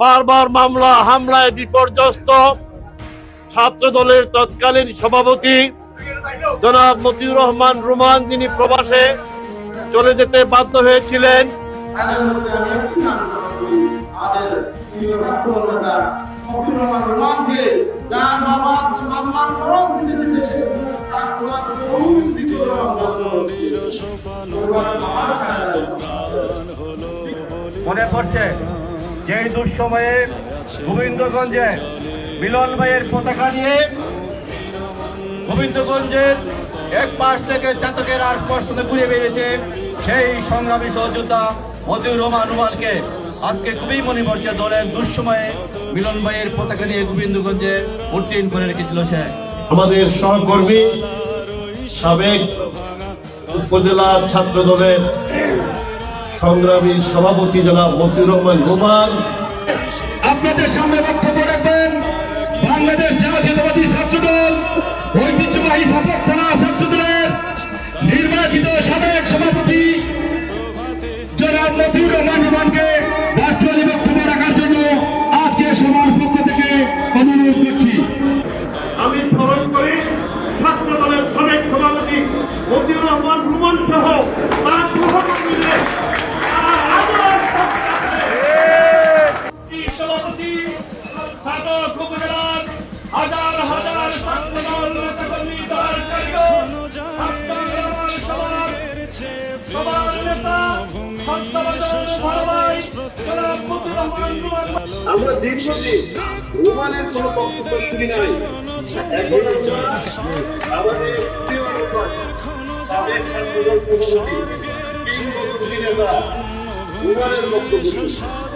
বারবার মামলা, হামলায় বিপর্যস্ত ছাত্র দলের তৎকালীন সভাপতি জনাব মতিউর রহমান রুমান, যিনি প্রবাসে চলে যেতে বাধ্য হয়েছিলেন। মনে পড়ছে? যে দুঃসময়ে গোবিন্দগঞ্জে মিলন ভাইয়ের পতাকা নিয়ে গোবিন্দগঞ্জের এক পাশ থেকে চাতকের আর পর্ষদে ঘুরে বেরিয়েছে সেই সংগ্রামী সহযোদ্ধা মতিউর রহমান রহমানকে আজকে খুবই মনে পড়ছে দলের দুঃসময়ে মিলন ভাইয়ের পতাকা নিয়ে গোবিন্দগঞ্জে উত্তীর্ণ করে রেখেছিল সে। আমাদের সহকর্মী, সাবেক উপজেলা ছাত্র দলের সংগ্রামী সভাপতি জনাব মতিউর রহমান গোপাল। আপনাদের সামনে বক্তব্য রাখবেন। বাংলাদেশ জাতীয়তাবাদী ছাত্রদল, ঐতিহ্যবাহী শাসক থানা ছাত্রদলের নির্বাচিত সাবেক সভাপতি জনাব মতিউর আমরা দীর্ঘদিন রুমানের কোনো বক্তব্য শুনি নাই এখন আমাদের রোমানের বক্তব্য।